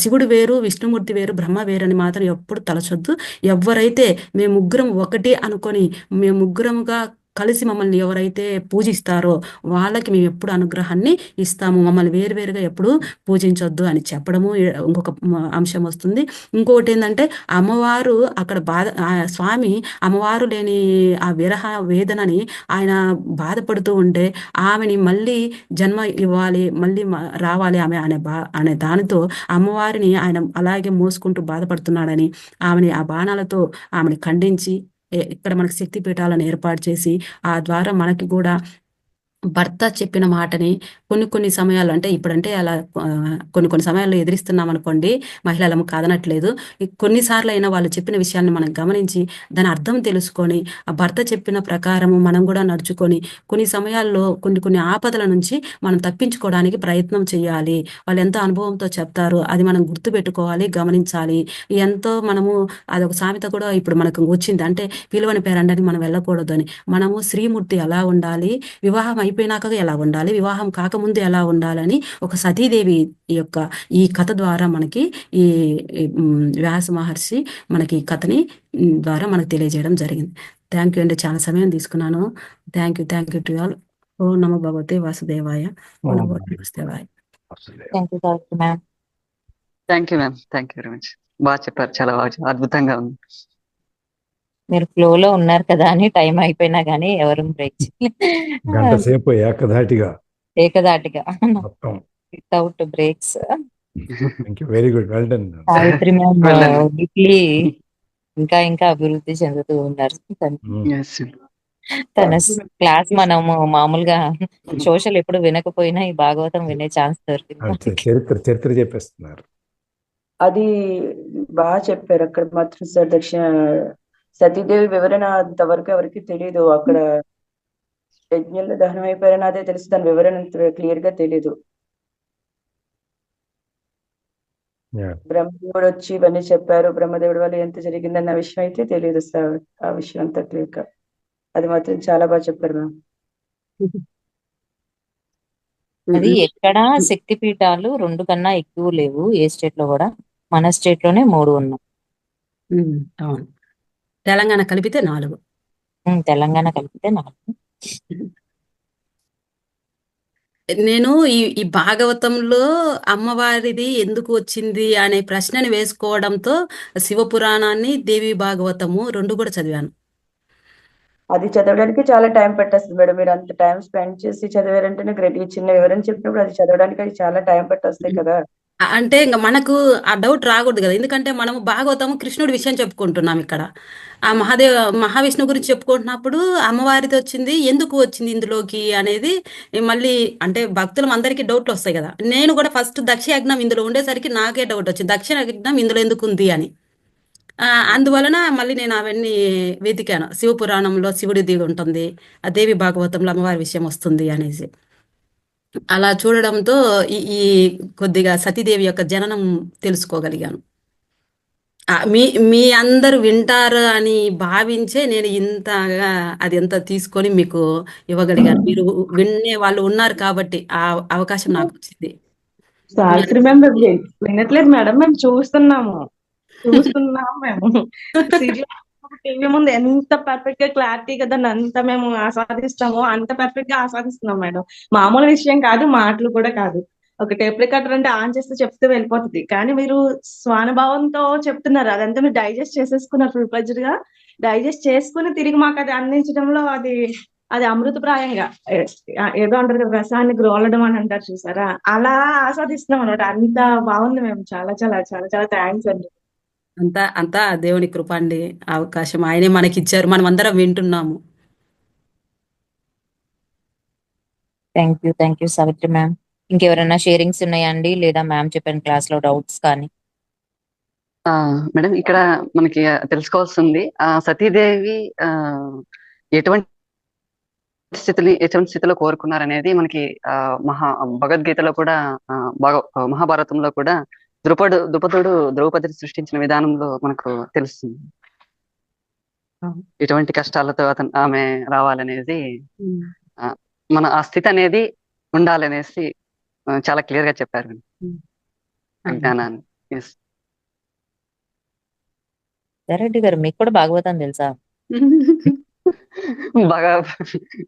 శివుడు వేరు విష్ణుమూర్తి వేరు బ్రహ్మ వేరు అని మాత్రం ఎప్పుడు తలచొద్దు. ఎవరైతే మేము ముగ్గురం ఒకటి అనుకొని మేము ముగ్గురముగా కలిసి మమ్మల్ని ఎవరైతే పూజిస్తారో వాళ్ళకి మేము ఎప్పుడు అనుగ్రహాన్ని ఇస్తాము. మమ్మల్ని వేరువేరుగా ఎప్పుడు పూజించొద్దు అని చెప్పడము ఇంకొక అంశం వస్తుంది. ఇంకొకటి ఏంటంటే అమ్మవారు అక్కడ బాధ స్వామి అమ్మవారు లేని ఆ విరహ వేదనని ఆయన బాధపడుతూ ఉంటే ఆమెని మళ్ళీ జన్మ ఇవ్వాలి మళ్ళీ రావాలి ఆమె అనే బా అనే దానితో అమ్మవారిని ఆయన అలాగే మోసుకుంటూ బాధపడుతున్నాడని ఆమెని ఆ బాణాలతో ఆమెని ఖండించి ఇక్కడ మనకి శక్తి పీఠాలను ఏర్పాటు చేసి ఆ ద్వారా మనకి కూడా భర్త చెప్పిన మాటని కొన్ని కొన్ని సమయాల్లో అంటే ఇప్పుడంటే అలా కొన్ని కొన్ని సమయాల్లో ఎదిరిస్తున్నాం అనుకోండి మహిళలము కాదనట్లేదు. కొన్నిసార్లు అయినా వాళ్ళు చెప్పిన విషయాన్ని మనం గమనించి దాని అర్థం తెలుసుకొని ఆ భర్త చెప్పిన ప్రకారము మనం కూడా నడుచుకొని కొన్ని సమయాల్లో కొన్ని కొన్ని ఆపదల నుంచి మనం తప్పించుకోవడానికి ప్రయత్నం చేయాలి. వాళ్ళు ఎంతో అనుభవంతో చెప్తారు అది మనం గుర్తుపెట్టుకోవాలి గమనించాలి. ఎంతో మనము అదొక సామెత కూడా ఇప్పుడు మనకు వచ్చింది. అంటే పిలువని పేరండని మనం వెళ్ళకూడదు అని. మనము శ్రీమూర్తి ఎలా ఉండాలి వివాహం అయిపోయినాక ఎలా ఉండాలి? వివాహం కాకముందు ఎలా ఉండాలని ఒక సతీదేవి యొక్క ఈ కథ ద్వారా మనకి ఈ వ్యాస మహర్షి మనకి ఈ కథని ద్వారా మనకు తెలియజేయడం జరిగింది. థ్యాంక్ యూ అండి. చాలా సమయం తీసుకున్నాను. Thank you thank you to all. ఓ నమో భగవతే వాసుదేవాయ. నమస్తేవాయ thank you ma'am. Thank you ma'am. Thank you very much. బాగా చెప్పారు. చాలా బాగా. అద్భుతంగా ఉంది. మీరు ఫ్లో లో ఉన్నారు కదా అని టైం అయిపోయినా గానీ ఎవరు బ్రేక్ గంట సేపు ఏకధాటిగా. ఏకదాటిగా మొత్తం. Without breaks. Very good well done Savitri ma'am. Weekly ఇంకా ఇంకా అభివృద్ధి చెందుతూ ఉన్నారు. తన క్లాస్ మనము మామూలుగా సోషల్ ఎప్పుడు వినకపోయినా ఈ భాగవతం వినే ఛాన్స్ దొరికింది చరిత్ర చరిత్ర చెప్పేస్తున్నారు. అది బాగా చెప్పారు. అక్కడ మాత్రం సార్ దక్షిణ సతీదేవి వివరణ అంతవరకు ఎవరికి తెలియదు అక్కడ యజ్ఞంలో దహనం అయిపోయారని అదే తెలుసు. దాని వివరణ క్లియర్గా తెలియదు. బ్రహ్మదేవుడు వచ్చి ఇవన్నీ చెప్పారు. బ్రహ్మదేవుడి వల్ల ఎంత జరిగిందన్న విషయం అయితే తెలియదు సార్. ఆ విషయం అంతా క్లియర్గా అది మాత్రం చాలా బాగా చెప్పారు మ్యామ్. అది ఎక్కడ శక్తి పీఠాలు రెండు కన్నా ఎక్కువ లేవు. ఏ స్టేట్లో కూడా? మన స్టేట్లోనే మూడు ఉన్నాయి. అవును. తెలంగాణ కలిపితే నాలుగు. తెలంగాణ కలిపితే నాలుగు. నేను ఈ ఈ భాగవతంలో అమ్మవారిది ఎందుకు వచ్చింది అనే ప్రశ్నని వేసుకోవడంతో శివపురాణాన్ని దేవి భాగవతము రెండు కూడా చదివాను. అది చదవడానికి చాలా టైం పట్టేస్తుంది మేడం. మీరు అంత టైం స్పెండ్ చేసి చదివారంటేనే గ్రేట్. ఈ చిన్న వివరణ చెప్పినప్పుడు అది చదవడానికి అది చాలా టైం పట్టేస్తాయి కదా. అంటే ఇంకా మనకు ఆ డౌట్ రాకూడదు కదా. ఎందుకంటే మనము భాగవతము కృష్ణుడి విషయం చెప్పుకుంటున్నాం ఇక్కడ. ఆ మహాదేవ మహావిష్ణువు గురించి చెప్పుకుంటున్నప్పుడు అమ్మవారిది వచ్చింది ఎందుకు వచ్చింది ఇందులోకి అనేది మళ్ళీ అంటే భక్తులం అందరికీ డౌట్లు వస్తాయి కదా. నేను కూడా ఫస్ట్ దక్షయజ్ఞం ఇందులో ఉండేసరికి నాకే డౌట్ వచ్చింది. దక్షిణయజ్ఞం ఇందులో ఎందుకు ఉంది అని. అందువలన మళ్ళీ నేను అవన్నీ వెతికాను. శివపురాణంలో శివుడిది ఉంటుంది ఆ దేవి భాగవతంలో అమ్మవారి విషయం వస్తుంది అనేసి. అలా చూడడంతో ఈ కొద్దిగా సతీదేవి యొక్క జననం తెలుసుకోగలిగాను. మీ మీ అందరూ వింటారు అని భావించే నేను ఇంతగా అది ఎంత తీసుకొని మీకు ఇవ్వగలిగాను. మీరు వినే వాళ్ళు ఉన్నారు కాబట్టి ఆ అవకాశం నాకు వచ్చింది. సావిత్రి మేము వినట్లేదు మేడం మేము చూస్తున్నాము. చూస్తున్నాము మేము. టీవీ ముందు ఎంత పర్ఫెక్ట్గా క్లారిటీగా దాన్ని అంత మేము ఆస్వాదిస్తామో అంత పర్ఫెక్ట్గా ఆస్వాదిస్తున్నాం మేడం. మామూలు విషయం కాదు మాటలు కూడా కాదు. ఒక టేప్ రికార్డర్ అంటే ఆన్ చేస్తే చెప్తూ వెళ్ళిపోతుంది. కానీ మీరు స్వానుభావంతో చెప్తున్నారు. అదంతా మీరు డైజెస్ట్ చేసేసుకున్నారు ఫుల్ ఫ్లెడ్జ్డ్గా. డైజెస్ట్ చేసుకుని తిరిగి మాకు అది అందించడంలో అది అది అమృతప్రాయంగా. ఏదో అంటారు కదా రసాన్ని గ్రోలడం అని అంటారు చూసారా? అలా ఆస్వాదిస్తున్నాం అనమాట అంత బాగుంది మేము చాలా చాలా చాలా చాలా థ్యాంక్స్ అండి. అంతా అంతా దేవుని కృప అండి అవకాశం. ఆయనే మనకి ఇచ్చారు మనం అందరం వింటున్నాము. Thank you thank you Savitri ma'am ఇంకెవరైనా షేరింగ్స్ ఉన్నాయా అండి లేదా మ్యామ్ చెప్పిన క్లాస్లో డౌట్స్ కానీ? ఆ, మేడం ఇక్కడ మనకి తెలుసుకోవాల్సింది ఆ సతీదేవి ఆ ఎటువంటి స్థితిని ఎటువంటి స్థితిలో కోరుకున్నారనేది మనకి ఆ మహా భగవద్గీతలో కూడా భగ మహాభారతంలో కూడా ద్రుపడు ద్రుపదుడు ద్రౌపదిని సృష్టించిన విధానంలో మనకు తెలుస్తుంది. ఎటువంటి కష్టాలతో అతను ఆమె రావాలనేది మన ఆ స్థితి అనేది ఉండాలనేసి చాలా క్లియర్గా చెప్పారు ఆ జ్ఞానాన్ని. Yes. రెడ్డి గారు మీకు కూడా భాగవతం తెలుసా? బాగా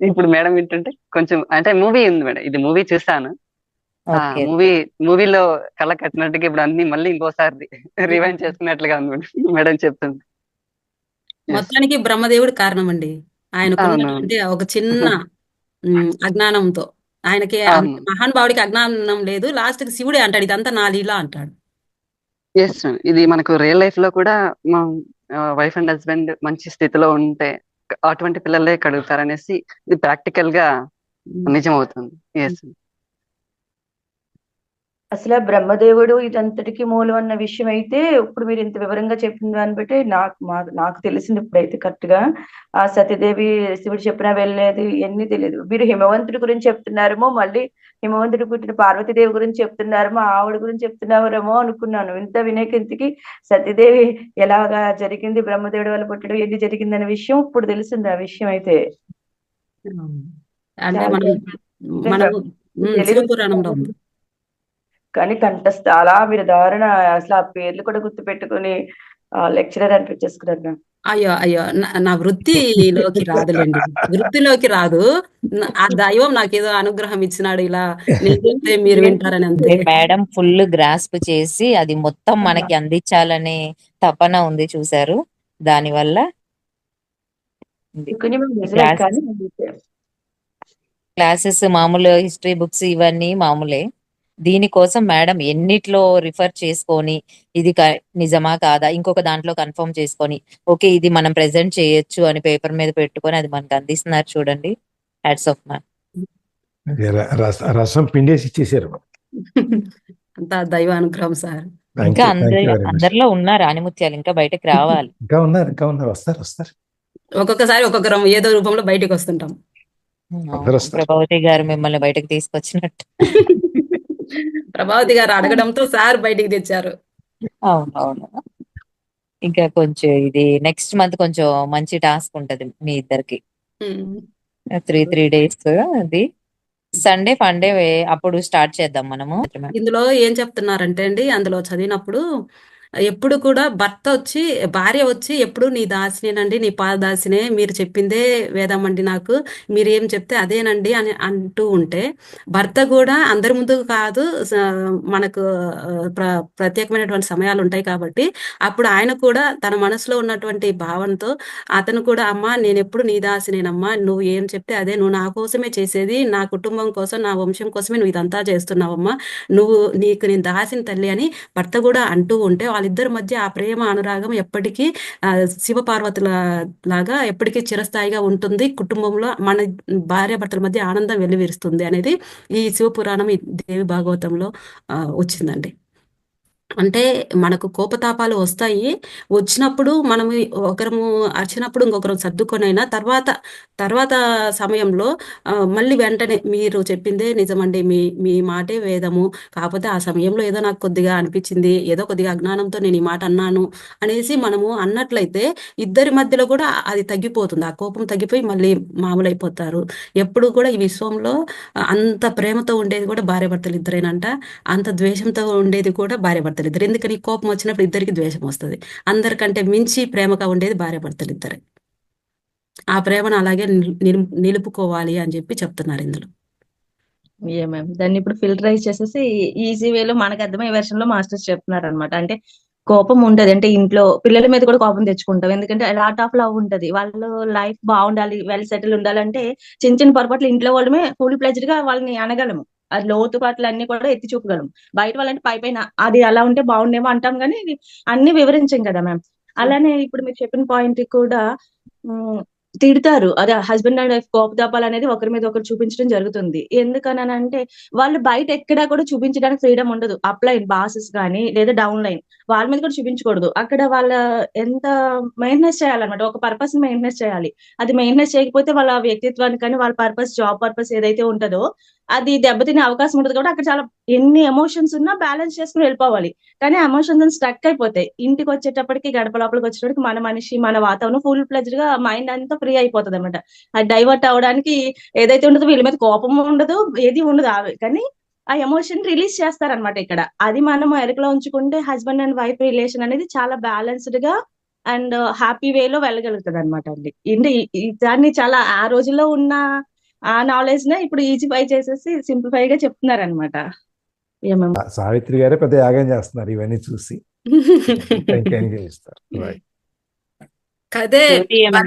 ఇప్పుడు మేడం ఏంటంటే కొంచెం అంటే మూవీ ఉంది మేడం ఇది మూవీ ఓకే మూవీ మూవీలో కళ్ళ కట్టినట్టుగా ఇప్పుడు అన్ని మళ్ళీ ఇంకోసారి రివైండ్ చేసుకున్నట్లుగా ఉంది మేడం చెప్తుంది. మొత్తానికి బ్రహ్మదేవుడు కారణం అండి అంటే ఒక చిన్న అజ్ఞానంతో. ఆయనకి మహానుభావుడికి అజ్ఞానం లేదు. లాస్ట్కి శివుడే అంటాడు ఇదంతా నా లీలా అంటాడు. ఎస్ ఇది మనకు రియల్ లైఫ్లో కూడా మా వైఫ్ అండ్ హస్బెండ్ మంచి స్థితిలో ఉంటే అటువంటి పిల్లలే కడుగుతారనేసి ఇది ప్రాక్టికల్గా. నిజం అవుతుంది ఎస్ అసలు బ్రహ్మదేవుడు ఇదంతటికి మూలం అన్న విషయం అయితే ఇప్పుడు మీరు ఇంత వివరంగా చెప్పిన దాన్ని బట్టి నాకు మా- నాకు తెలిసింది ఇప్పుడైతే కరెక్ట్గా. ఆ సతీదేవి శివుడు చెప్పినా వెళ్ళలేదు ఇవన్నీ తెలియదు. మీరు హిమవంతుడి గురించి చెప్తున్నారేమో మళ్ళీ హిమవంతుడి పుట్టిన పార్వతీదేవి గురించి చెప్తున్నారేమో ఆవిడ గురించి చెప్తున్నారేమో అనుకున్నాను. ఇంత వినేకింతకి సతీదేవి ఎలాగా జరిగింది బ్రహ్మదేవుడి వల్ల పుట్టడం ఎన్ని జరిగింది అనే విషయం ఇప్పుడు తెలిసింది ఆ విషయం అయితే అంటే మనం మనం. శివపురాణంలో ఉంది. కానీ కంఠస్థ అలా మీరు దారుణ అసలు ఆ పేర్లు కూడా గుర్తు పెట్టుకుని లెక్చరర్ అనిపించేసుకున్నారు నాకు. అయ్యో అయ్యో నా వృత్తిలోకి రాదులేండి. వృత్తిలోకి రాదు. ఆ దైవం నాకేదో అనుగ్రహం ఇచ్చినాడు ఇలా మీరు వింటారని అంతే. మేడం ఫుల్ గ్రాస్ప్ చేసి అది మొత్తం మనకి అందించాలనే తపన ఉంది చూసారు. Class- కానీ క్లాసెస్ మామూలు హిస్టరీ బుక్స్ ఇవన్నీ మామూలే. దీనికోసం మేడం ఎన్నిట్లో రిఫర్ చేసుకొని ఇది నిజమా కాదా? ఇంకొక దాంట్లో కన్ఫర్మ్ చేసుకొని ఓకే ఇది మనం ప్రెజెంట్ చేయొచ్చు అని పేపర్ మీద పెట్టుకొని అది మనకు అందిస్తున్నారు చూడండి. హ్యాట్స్ ఆఫ్ మ్యామ్ రస- పిండేసి ఇచ్చేసారు అంతా దైవ అనుగ్రహం సార్ ఇంకా అందరిలో ఉన్నారు ఆనిముత్యాలు ఇంకా బయటకు రావాలి. ఇంకా ఉన్నారు ఇంకా ఉన్నారు. వస్తారు వస్తారు. ఒక్కొక్కసారి ఒక్కొక్కరం ఏదో రూపంలో బయటకు వస్తుంటాం. ప్రభావతి గారు మిమ్మల్ని బయటకు తీసుకొచ్చినట్టు. ప్రభావతి గారు అడగడంతో సార్ బయటికి తెచ్చారు. అవును అవును ఇంకా కొంచెం ఇది నెక్స్ట్ మంత్ కొంచెం మంచి టాస్క్ ఉంటది మీ ఇద్దరికి. త్రీ త్రీ డేస్ అది. సండే ఫండే అప్పుడు స్టార్ట్ చేద్దాం మనము. ఇందులో ఏం చెప్తున్నారంటే అండి అందులో చదివినప్పుడు ఎప్పుడు కూడా భర్త వచ్చి భార్య వచ్చి ఎప్పుడు నీ దాసినేనండి నీ పాదాసినే మీరు చెప్పిందే వేదం అండి నాకు మీరు ఏం చెప్తే అదేనండి అని అంటూ ఉంటే భర్త కూడా అందరి ముందు కాదు మనకు ప్ర ప్రత్యేకమైనటువంటి సమయాలు ఉంటాయి కాబట్టి అప్పుడు ఆయన కూడా తన మనసులో ఉన్నటువంటి భావనతో అతను కూడా అమ్మా నేను ఎప్పుడు నీ దాసినేనమ్మా నువ్వు ఏం చెప్తే అదే నువ్వు నా కోసమే చేసేది నా కుటుంబం కోసం నా వంశం కోసమే నువ్వు ఇదంతా చేస్తున్నావమ్మా నువ్వు నీకు నేను దాసిన తల్లి అని భర్త కూడా అంటూ ఉంటే వాళ్ళిద్దరి మధ్య ఆ ప్రేమ అనురాగం ఎప్పటికీ ఆ, శివపార్వతుల లాగా ఎప్పటికీ చిరస్థాయిగా ఉంటుంది. కుటుంబంలో మన భార్య భర్తల మధ్య ఆనందం వెల్లివిరుస్తుంది అనేది ఈ శివపురాణం ఈ దేవి భాగవతంలో ఆ, వచ్చిందండి. అంటే మనకు కోపతాపాలు వస్తాయి. వచ్చినప్పుడు మనము ఒకరము అరిచినప్పుడు ఇంకొకరు సర్దుకొనైనా తర్వాత తర్వాత సమయంలో మళ్ళీ వెంటనే మీరు చెప్పిందే నిజమండి. మీ మీ మాటే వేదము. కాకపోతే ఆ సమయంలో ఏదో నాకు కొద్దిగా అనిపించింది. ఏదో కొద్దిగా అజ్ఞానంతో నేను ఈ మాట అన్నాను అనేసి మనము అన్నట్లయితే ఇద్దరి మధ్యలో కూడా అది తగ్గిపోతుంది. ఆ కోపం తగ్గిపోయి మళ్ళీ మామూలు అయిపోతారు ఎప్పుడు కూడా ఈ విశ్వంలో అంత ప్రేమతో ఉండేది కూడా భార్యాభర్తలు ఇద్దరేనంట. అంత ద్వేషంతో ఉండేది కూడా భార్యాభర్తలు. ఇద్దరు ఎందుకని? కోపం వచ్చినప్పుడు ఇద్దరికి ద్వేషం వస్తుంది. అందరికంటే మించి ప్రేమగా ఉండేది భార్య భర్తలు ఇద్దరే ఆ ప్రేమను అలాగే నిలు- నిలుపుకోవాలి అని చెప్పి చెప్తున్నారు ఇందులో. ఏ మ్యామ్ దాన్ని ఇప్పుడు ఫిల్టరైజ్ చేసేసి ఈజీ వేలో మనకు అర్థమయ్యే వెర్షన్లో మాస్టర్స్ చెప్తున్నారు అనమాట అంటే కోపం ఉంటది అంటే ఇంట్లో పిల్లల మీద కూడా కోపం తెచ్చుకుంటాం. ఎందుకంటే లాట్ ఆఫ్ లవ్ ఉంటది. వాళ్ళు లైఫ్ బాగుండాలి వెల్ సెటిల్ ఉండాలంటే చిన్న చిన్న పొరపాట్లు ఇంట్లో వాళ్ళమే ఫుల్ ప్లెజ్డ్గా వాళ్ళని అనగలము. అది లోతు పాటలు అన్ని కూడా ఎత్తి చూపగలము బయట వాళ్ళంటే పై పైన అది అలా ఉంటే బాగుండేమో అంటాం కానీ అన్ని వివరించాం కదా మ్యామ్. అలానే ఇప్పుడు మీరు చెప్పిన పాయింట్ కూడా తిడతారు. అదే హస్బెండ్ అండ్ వైఫ్ కోపతాపాలు అనేది ఒకరి మీద ఒకరు చూపించడం జరుగుతుంది. ఎందుకని అంటే వాళ్ళు బయట ఎక్కడా కూడా చూపించడానికి ఫ్రీడమ్ ఉండదు. అప్లైన్ బాసెస్ కానీ లేదా డౌన్ లైన్ వాళ్ళ మీద కూడా చూపించకూడదు. అక్కడ వాళ్ళ ఎంత మెయింటెనెన్స్ చేయాలన్నమాట. ఒక పర్పస్ మెయింటెనెన్స్ చేయాలి. అది మెయింటెనెన్స్ చేయకపోతే వాళ్ళ వ్యక్తిత్వానికి కానీ వాళ్ళ పర్పస్ జాబ్ పర్పస్ ఏదైతే ఉంటుందో అది దెబ్బతినే అవకాశం ఉంటుంది కాబట్టి అక్కడ చాలా ఎన్ని ఎమోషన్స్ ఉన్నా బ్యాలెన్స్ చేసుకుని వెళ్ళిపోవాలి. కానీ ఎమోషన్స్ స్ట్రక్ అయిపోతాయి. ఇంటికి వచ్చేటప్పటికి గడప లోపలికి వచ్చేటప్పటికి మన మనిషి మన వాతావరణం ఫుల్ ప్లెజర్గా మైండ్ అంతా ఫ్రీ అయిపోతుంది అనమాట అది డైవర్ట్ అవడానికి ఏదైతే ఉండదో వీళ్ళ మీద కోపం ఉండదు ఏది ఉండదు. కానీ ఆ ఎమోషన్ రిలీజ్ చేస్తారనమాట ఇక్కడ. అది మనం ఎరుకలో ఉంచుకుంటే హస్బెండ్ అండ్ వైఫ్ రిలేషన్ అనేది చాలా బ్యాలెన్స్డ్గా అండ్ హ్యాపీ వేలో వెళ్ళగలుగుతుంది అనమాట అండి. అంటే దాన్ని చాలా ఆ రోజుల్లో ఉన్న ఆ నాలెడ్జ్ నే ఇప్పుడు ఈజీఫై చేసేసి సింప్లిఫై గా చెప్తున్నారు అనమాట సావిత్రి గారే పెద్ద యాగం చేస్తున్నారు ఇవన్నీ చూసి. ఇంకా చేస్తారు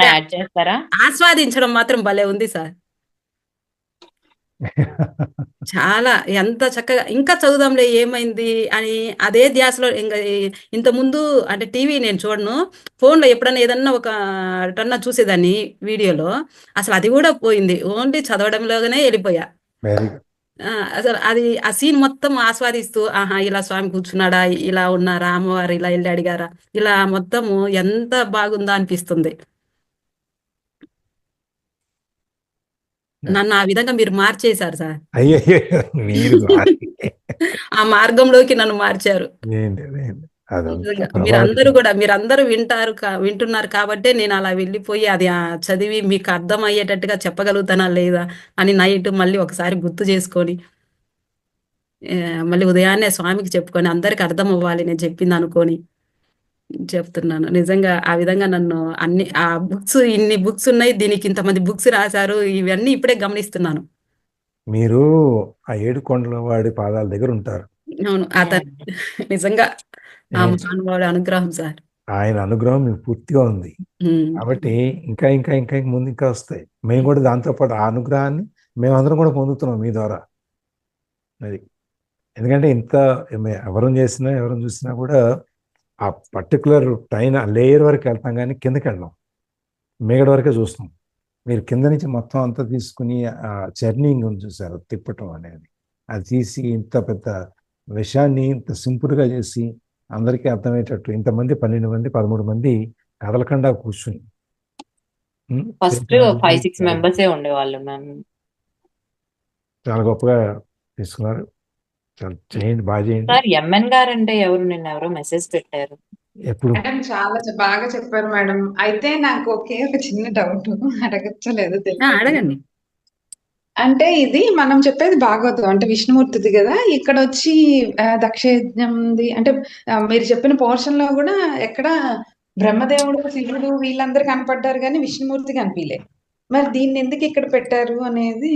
యాడ్ చేస్తారా? ఆస్వాదించడం మాత్రం భలే ఉంది సార్. చాలా ఎంత చక్కగా ఇంకా చదువుదాంలే ఏమైంది అని అదే ధ్యాసలో ఇంకా ఇంత ముందు అంటే టీవీ నేను చూడను ఫోన్లో ఎప్పుడన్నా ఏదన్నా ఒక టన్నా చూసేదాన్ని వీడియోలో అసలు అది కూడా పోయింది. ఓన్లీ చదవడంలోనే వెళ్ళిపోయా. అసలు అది ఆ సీన్ మొత్తం ఆస్వాదిస్తూ ఆహా ఇలా స్వామి కూర్చున్నాడా? ఇలా ఉన్నారా? అమ్మవారు ఇలా వెళ్ళి అడిగారా? ఇలా మొత్తము ఎంత బాగుందా అనిపిస్తుంది. నన్ను ఆ విధంగా మీరు మార్చేశారు సార్. మీరు వారి- ఆ మార్గంలోకి నన్ను మార్చారు. మీరందరూ కూడా మీరందరూ వింటారు కా- వింటున్నారు కాబట్టే నేను అలా వెళ్ళిపోయి అది చదివి మీకు అర్థం అయ్యేటట్టుగా చెప్పగలుగుతానా లేదా అని నైట్ మళ్ళీ ఒకసారి గుర్తు చేసుకొని మళ్ళీ ఉదయాన్నే స్వామికి చెప్పుకొని అందరికి అర్థం అవ్వాలి నేను చెప్పింది అనుకొని చెప్తున్నాను. నిజంగా ఆ విధంగా నన్ను అన్ని ఆ బుక్స్ ఇన్ని బుక్స్ ఉన్నాయి దీనికి ఇంతమంది బుక్స్ రాశారు ఇవన్నీ ఇప్పుడే గమనిస్తున్నాను. మీరు ఆ ఏడు కొండల వాడి పాదాల దగ్గర ఉంటారు. అవును అతను నిజంగా మహానుభావుడి అనుగ్రహం సార్. ఆయన అనుగ్రహం మీకు పూర్తిగా ఉంది. కాబట్టి ఇంకా ఇంకా ఇంకా ఇంకా ముందు ఇంకా వస్తాయి. మేము కూడా దాంతో పాటు ఆ అనుగ్రహాన్ని మేమందరం కూడా పొందుతున్నాం మీ ద్వారా. అది ఎందుకంటే ఇంత ఎవరు చేసినా ఎవరు చూసినా కూడా ఆ పర్టికులర్ టైం ఆ లేయర్ వరకు వెళ్తాం కానీ కిందకి వెళ్ళాం. మేగడ వరకే చూస్తాం. మీరు కింద నుంచి మొత్తం అంతా తీసుకుని ఆ జర్నీంగ్ చూసారు తిప్పటం అనేది. అది తీసి ఇంత పెద్ద విషయాన్ని ఇంత సింపుల్గా చేసి అందరికీ అర్థమయ్యేటట్టు ఇంతమంది పన్నెండు మంది పదమూడు మంది కదలకుండా కూర్చుని. ఫస్ట్ ఫైవ్ సిక్స్ చాలా- మెంబర్సే ఉండేవాళ్ళు మ్యామ్. చాలా గొప్పగా తీసుకున్నారు. చాలా చేయండి బాగా చేయండి. సార్ ఎంఎన్ గారు అంటే ఎవరు? నిన్న ఎవరో మెసేజ్ పెట్టారు. ఎప్పుడు? చాలా బాగా చెప్పారు మేడం. అయితే నాకు ఒకే ఒక చిన్న డౌట్ అడగచ్చో లేదో ఆ, తెలియదు అడగండి. అంటే ఇది మనం చెప్పేది భాగవతం అంటే విష్ణుమూర్తిది కదా. ఇక్కడ వచ్చి దక్షయజ్ఞంది అంటే మీరు చెప్పిన పోర్షన్లో కూడా ఎక్కడ బ్రహ్మదేవుడు శివుడు వీళ్ళందరూ కనపడ్డారు కానీ విష్ణుమూర్తి కనిపించలే మరి దీన్ని ఎందుకు ఇక్కడ పెట్టారు అనేది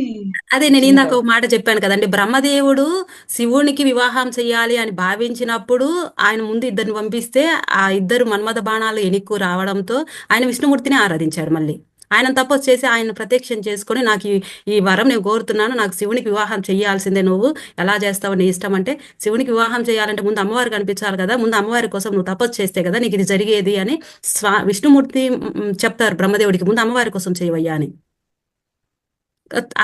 అదే నేను ఇందాక ఒక మాట చెప్పాను కదండి బ్రహ్మదేవుడు శివునికి వివాహం చేయాలి అని భావించినప్పుడు ఆయన ముందు ఇద్దరిని పంపిస్తే ఆ ఇద్దరు మన్మథ బాణాలు ఎనిక్కు రావడంతో ఆయన విష్ణుమూర్తిని ఆరాధించాడు మళ్ళీ. ఆయన తపస్సు చేసి ఆయన ప్రత్యక్షం చేసుకొని నాకు ఈ వరం నేను కోరుతున్నాను. నాకు శివునికి వివాహం చేయాల్సిందే నువ్వు. ఎలా చేస్తావు నీ ఇష్టం అంటే శివునికి వివాహం చేయాలంటే ముందు అమ్మవారు కనిపించాలి కదా. ముందు అమ్మవారి కోసం నువ్వు తపస్సు చేస్తే కదా నీకు ఇది జరిగేది అని స్వా విష్ణుమూర్తి చెప్తారు బ్రహ్మదేవుడికి. ముందు అమ్మవారి కోసం చేయవయ్యా అని.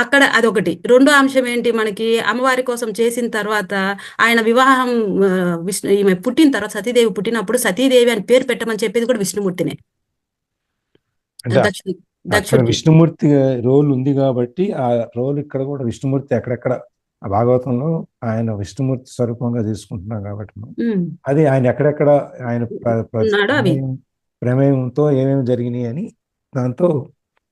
అక్కడ అదొకటి. రెండో అంశం ఏంటి మనకి? అమ్మవారి కోసం చేసిన తర్వాత ఆయన వివాహం విష్ణు ఈమె పుట్టిన తర్వాత సతీదేవి పుట్టినప్పుడు సతీదేవి అని పేరు పెట్టమని చెప్పేది కూడా విష్ణుమూర్తినే. దక్షిణ అక్కడ విష్ణుమూర్తి రోల్ ఉంది కాబట్టి ఆ రోల్ ఇక్కడ కూడా విష్ణుమూర్తి ఎక్కడెక్కడ ఆ భాగవతంలో ఆయన విష్ణుమూర్తి స్వరూపంగా తీసుకుంటున్నాం కాబట్టి ఉమ్, అది ఆయన ఎక్కడెక్కడ ఆయన ప్రమేయంతో ఏమేమి జరిగినాయి అని దాంతో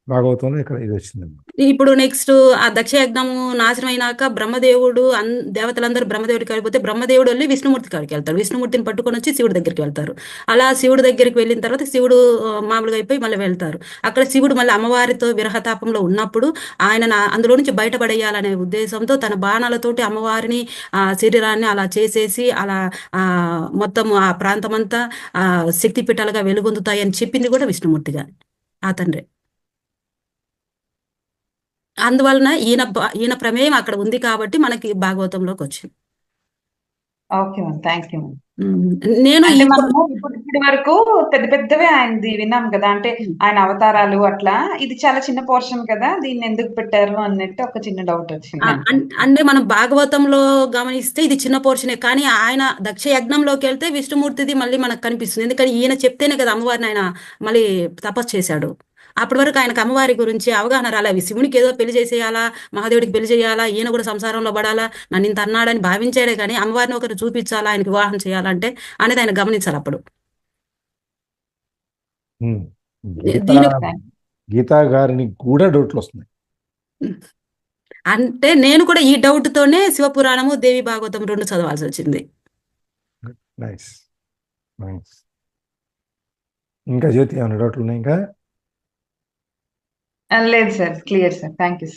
భాగవతంలో ఇక్కడ ఇది వచ్చింది ఇప్పుడు నెక్స్ట్ ఆ దక్ష యజ్ఞము నాశనం అయినాక బ్రహ్మదేవుడు దేవతలందరూ బ్రహ్మదేవుడికి వెళ్ళిపోతే బ్రహ్మదేవుడు వెళ్ళి విష్ణుమూర్తి కాడికి వెళ్తారు. విష్ణుమూర్తిని పట్టుకొని వచ్చి శివుడి దగ్గరికి వెళ్తారు. అలా శివుడి దగ్గరికి వెళ్ళిన తర్వాత శివుడు మామూలుగా అయిపోయి మళ్ళీ వెళ్తారు. అక్కడ శివుడు మళ్ళీ అమ్మవారితో విరహతాపంలో ఉన్నప్పుడు ఆయన అందులో నుంచి బయటపడేయాలనే ఉద్దేశంతో తన బాణాలతోటి అమ్మవారిని ఆ శరీరాన్ని అలా చేసేసి అలా ఆ మొత్తం ఆ ప్రాంతమంతా ఆ శక్తిపీఠాలుగా వెలుగొందుతాయి అని చెప్పింది కూడా విష్ణుమూర్తిగా ఆ తండ్రి. అందువలన ఈయన ఈయన ప్రమేయం అక్కడ ఉంది కాబట్టి మనకి భాగవతంలోకి వచ్చింది. Okay ma'am. థ్యాంక్ యూ నేను ఇప్పటి వరకు పెద్ద పెద్దవే ఆయనది విన్నాం కదా. అంటే ఆయన అవతారాలు అట్లా. ఇది చాలా చిన్న పోర్షన్ కదా. దీన్ని ఎందుకు పెట్టారు అన్నట్టు ఒక చిన్న డౌట్ వచ్చింది అంటే మనం భాగవతంలో గమనిస్తే ఇది చిన్న పోర్షనే. కానీ ఆయన దక్ష యజ్ఞంలోకి వెళ్తే విష్ణుమూర్తిది మళ్ళీ మనకు కనిపిస్తుంది. ఎందుకని ఈయన చెప్తేనే కదా అమ్మవారిని ఆయన మళ్ళీ తపస్సు చేశాడు. అప్పటి వరకు ఆయనకు అమ్మవారి గురించి అవగాహన రాలేదు శివునికి ఏదో పెళ్ళి చేసేయాలా? మహాదేవుడికి పెళ్ళి చేయాలా? ఈయన కూడా సంసారంలో పడాలా? నన్ను ఇంత అన్నాడని భావించాడే కానీ అమ్మవారిని ఒకరు చూపించాలా? ఆయనకి వివాహం చేయాలంటే అనేది ఆయన గమనించాలి అప్పుడు. గీతా గారిని కూడా డౌట్లు వస్తున్నాయి. అంటే నేను కూడా ఈ డౌట్ తోనే శివపురాణము దేవి భాగవతం రెండు చదవాల్సి వచ్చింది. నైస్. నైస్. ఇంకా జ్యోతి ఏమైనా డౌట్లు ఉన్నాయి ఇంకా? And late, sir. Clear, sir. Thank you.